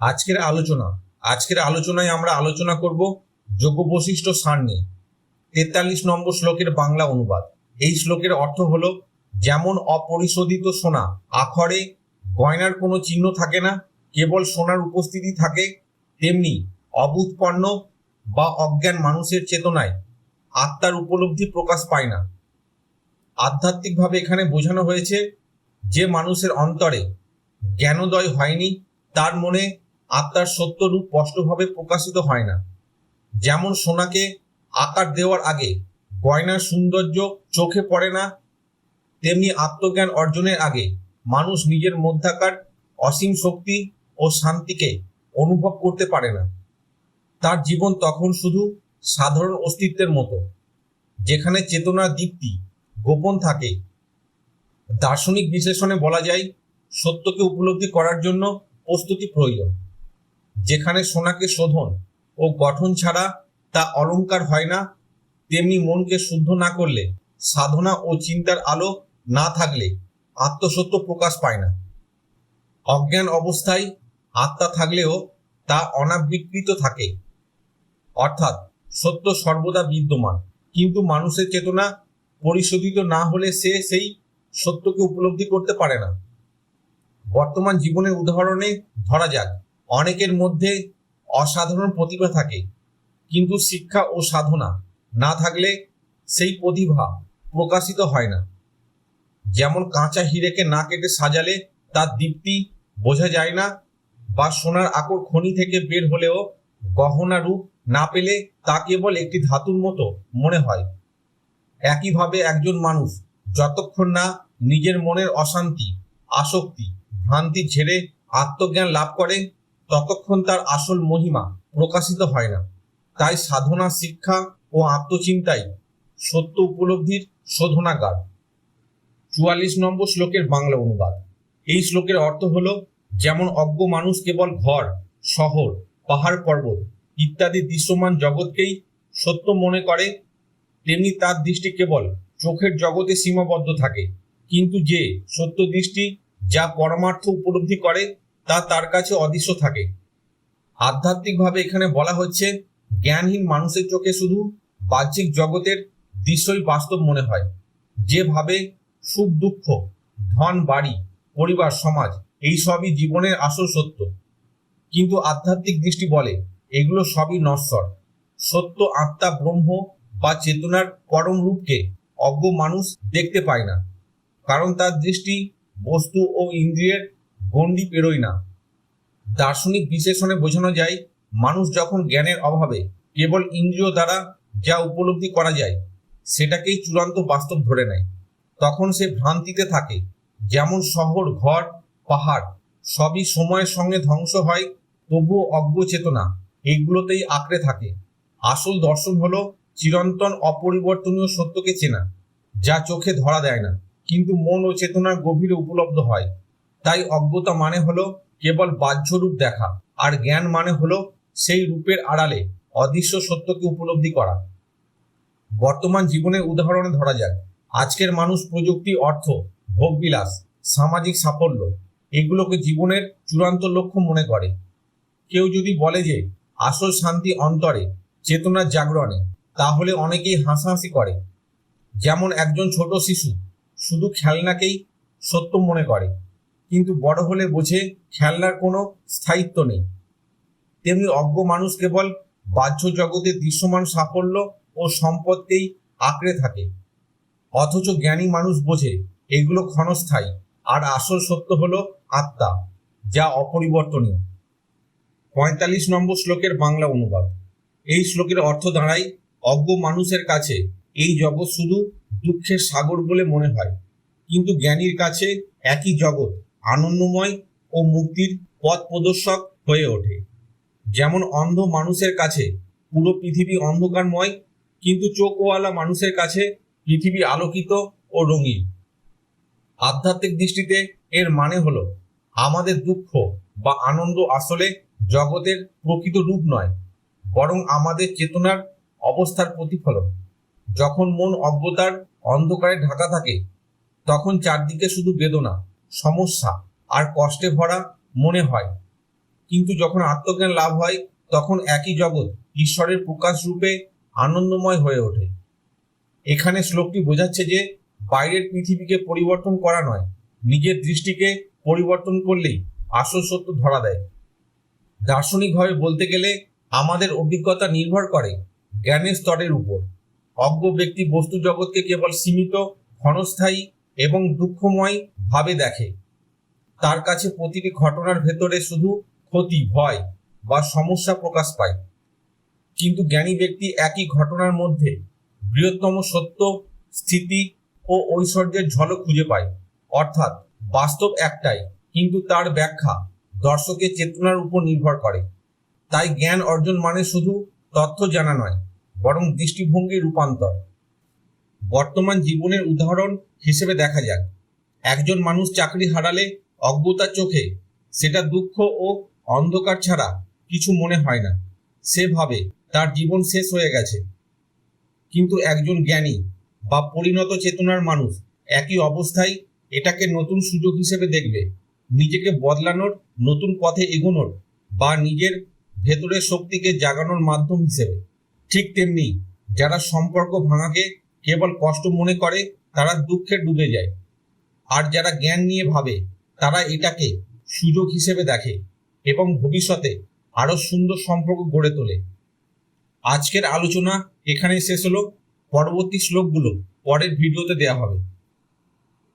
আজকের আলোচনা, আজকের আলোচনায় আমরা আলোচনা করব যোগ্য বৈশিষ্ট্য সার নিয়ে। তেতাল্লিশ নম্বর শ্লোকের বাংলা অনুবাদ। এই শ্লোকের অর্থ হলো, যেমন অপরিশোধিত সোনা আখরে গয়নার কোনো চিহ্ন থাকে না, কেবল সোনার উপস্থিতি থাকে, তেমনি অবুৎপন্ন বা অজ্ঞান মানুষের চেতনায় আত্মার উপলব্ধি প্রকাশ পায় না। আধ্যাত্মিকভাবে এখানে বোঝানো হয়েছে, যে মানুষের অন্তরে জ্ঞানোদয় হয়নি, তার মনে আত্মার সত্য রূপ স্পষ্টভাবে প্রকাশিত হয় না। যেমন সোনাকে আকার দেওয়ার আগে গয়নার সৌন্দর্য চোখে পড়ে না, তেমনি আত্মজ্ঞান অর্জনের আগে মানুষ নিজের মধ্যাকার অসীম শক্তি ও শান্তিকে অনুভব করতে পারে না। তার জীবন তখন শুধু সাধারণ অস্তিত্বের মতো, যেখানে চেতনার দীপ্তি গোপন থাকে। দার্শনিক বিশ্লেষণে বলা যায়, সত্যকে উপলব্ধি করার জন্য প্রস্তুতি প্রয়োজন। যেখানে সোনাকে শোধন ও গঠন ছাড়া তা অলংকার হয় না, তেমনি মনকে শুদ্ধ না করলে, সাধনা ও চিন্তার আলো না থাকলে আত্মসত্য প্রকাশ পায় না। অজ্ঞান অবস্থায় আত্মা থাকলেও তা অনাবৃকৃত থাকে। অর্থাৎ সত্য সর্বদা বিদ্যমান, কিন্তু মানুষের চেতনা পরিশোধিত না হলে সে সেই সত্যকে উপলব্ধি করতে পারে না। বর্তমান জীবনের উদাহরণে ধরা যাক অনেকের মধ্যে অসাধারণ প্রতিভা থাকে, কিন্তু শিক্ষা ও সাধনা না থাকলে সেই প্রতিভা প্রকাশিত হয় না। যেমন কাঁচা হিরেকে না কেটে সাজালে তার দীপ্তি বোঝা যায় না বা সোনার আকর খনি থেকে বের হলেও গহনা রূপ না পেলে তা কেবল একটি ধাতুর মতো মনে হয়। একইভাবে একজন মানুষ যতক্ষণ না নিজের মনের অশান্তি, আসক্তি, ভ্রান্তি ছেড়ে আত্মজ্ঞান লাভ করে ততক্ষণ তার আসল মহিমা প্রকাশিত হয় না। তাই সাধনা, শিক্ষা ও আত্মচিন্তাই সত্য উপলব্ধির শোধনাগার। চুয়াল্লিশ নম্বর শ্লোকের বাংলা অনুবাদ। এই শ্লোকের অর্থ হলো, যেমন অজ্ঞ মানুষ কেবল ঘর, শহর, পাহাড়, পর্বত ইত্যাদি দৃশ্যমান জগৎকেই সত্য মনে করে, তেমনি তার দৃষ্টি কেবল চোখের জগতে সীমাবদ্ধ থাকে। কিন্তু যে সত্য দৃষ্টি যা পরমার্থ উপলব্ধি করে তা তার কাছে অদৃশ্য থাকে। আধ্যাত্মিকভাবে এখানে বলা হচ্ছে, জ্ঞানহীন মানুষের চোখে শুধু বাহ্যিক জগতের দৃশ্যই বাস্তব মনে হয়। যেভাবে সুখ, দুঃখ, ধন, বাড়ি, পরিবার, সমাজ, এই সবই জীবনের আসল সত্য। কিন্তু আধ্যাত্মিক দৃষ্টি বলে, এগুলো সবই নশ্বর। সত্য, আত্মা, ব্রহ্ম বা চেতনার পরম রূপকে অজ্ঞ মানুষ দেখতে পায় না। কারণ তার দৃষ্টি বস্তু ও ইন্দ্রিয়ের গণ্ডি পেরোয় না। দার্শনিক বিশেষণে বোঝানো যায়, মানুষ যখন জ্ঞানের অভাবে কেবল ইন্দ্রিয় দ্বারা যা উপলব্ধি করা যায়, সেটাকেই চূড়ান্ত বাস্তব ধরে নেয়। তখন সে ভ্রান্তিতে থাকে, যেমন শহর, ঘর, পাহাড়, সবই সময়ের সঙ্গে ধ্বংস হয়, তবুও অজ্ঞ চেতনা এইগুলোতেই আঁকড়ে থাকে। আসল দর্শন হলো চিরন্তন অপরিবর্তনীয় সত্যকে চেনা, যা চোখে ধরা দেয় না, কিন্তু মন ও চেতনার গভীরে উপলব্ধ হয়। তাই অজ্ঞতা মানে হলো কেবল বাহ্য রূপ দেখা, আর জ্ঞান মানে হলো সেই রূপের আড়ালে অদৃশ্য সত্যকে উপলব্ধি করা। বর্তমান জীবনের উদাহরণে ধরা যাক। আজকের মানুষ প্রযুক্তি, অর্থ, ভোগবিলাস, সামাজিক সাফল্য এগুলোকে জীবনের চূড়ান্ত লক্ষ্য মনে করে। কেউ যদি বলে যে আসল শান্তি অন্তরে চেতনার জাগরণে, তাহলে অনেকেই হাসাহাসি করে। যেমন একজন ছোট শিশু শুধু খেলনাকেই সত্য মনে করে। কিন্তু বড় হলে বোঝে খেলনার কোনো স্থায়িত্ব নেই। তেমনি অজ্ঞ মানুষ কেবল বাহ্য জগতে দৃশ্যমান সাফল্য ও সম্পদকেই আঁকড়ে থাকে। অথচ জ্ঞানী মানুষ বোঝে এগুলো ক্ষণস্থায়ী আর আসল সত্য হলো আত্মা, যা অপরিবর্তনীয়। পঁয়তাল্লিশ নম্বর শ্লোকের বাংলা অনুবাদ। এই শ্লোকের অর্থ দাঁড়ায়, অজ্ঞ মানুষের কাছে এই জগৎ শুধু দুঃখের সাগর বলে মনে হয়, কিন্তু জ্ঞানীর কাছে একই জগৎ আনন্দময় ও মুক্তির পথ প্রদর্শক হয়ে ওঠে। যেমন অন্ধ মানুষের কাছে পুরো পৃথিবী অন্ধকারময়, কিন্তু চোখওয়ালা মানুষের কাছে পৃথিবী আলোকিত ও রঙিন। আধ্যাত্মিক দৃষ্টিতে এর মানে হলো আমাদের দুঃখ বা আনন্দ আসলে জগতের প্রকৃত রূপ নয়, বরং আমাদের চেতনার অবস্থার প্রতিফলন। যখন মন অজ্ঞতার অন্ধকারে ঢাকা থাকে, তখন চারদিকে শুধু বেদনা সমস্যা আর কষ্টে ভরা মনে হয়। কিন্তু যখন আত্মজ্ঞান লাভ হয়, তখন একই জগৎ ঈশ্বরের প্রকাশ রূপে আনন্দময় হয়ে ওঠে। এখানে শ্লোকটি বোঝাচ্ছে যে, বাইরের পৃথিবীকে পরিবর্তন করা নয়, নিজের দৃষ্টিকে পরিবর্তন করলেই আসল সত্য ধরা দেয়। দার্শনিকভাবে বলতে গেলে, আমাদের অভিজ্ঞতা নির্ভর করে জ্ঞানের স্তরের উপর। অজ্ঞ ব্যক্তি বস্তু জগৎকে কেবল সীমিত, ক্ষণস্থায়ী এবং দুঃখময় ভাবে দেখে। তার কাছে প্রতিটি ঘটনার ভেতরে শুধু ক্ষতি, ভয় বা সমস্যা প্রকাশ পায়। কিন্তু জ্ঞানী ব্যক্তি একই ঘটনার মধ্যে বৃহত্তম সত্য, স্থিতি ও ঐশ্বর্যের ঝলক খুঁজে পায়। অর্থাৎ বাস্তব একটাই, কিন্তু তার ব্যাখ্যা দর্শকের চেতনার উপর নির্ভর করে। তাই জ্ঞান অর্জন মানে শুধু তথ্য জানা নয়, বরং দৃষ্টিভঙ্গির রূপান্তর। বর্তমান জীবনের উদাহরণ হিসেবে দেখা যাক। একজন মানুষ চাকরি হারালে অজ্ঞতার চোখে, সেটা দুঃখ ও অন্ধকার ছাড়া কিছু মনে হয় না। সে ভাবে তার জীবন শেষ হয়ে গেছে। কিন্তু একজন জ্ঞানী বা পরিণত চেতনার মানুষ একই অবস্থায় এটাকে নতুন সুযোগ হিসেবে দেখবে। নিজেকে বদলানোর, নতুন পথে এগোনোর বা নিজের ভেতরের শক্তিকে জাগানোর মাধ্যম হিসেবে। ঠিক তেমনি যারা সম্পর্ক ভাঙাকে কেবল কষ্ট মনে করে, তারা দুঃখে ডুবে যায়। আর যারা জ্ঞান নিয়ে ভাবে, তারা এটাকে সুযোগ হিসেবে দেখে এবং ভবিষ্যতে আরও সুন্দর সম্পর্ক গড়ে তোলে। আজকের আলোচনা এখানে শেষ হলো। পরবর্তী শ্লোকগুলো পরের ভিডিওতে দেওয়া হবে।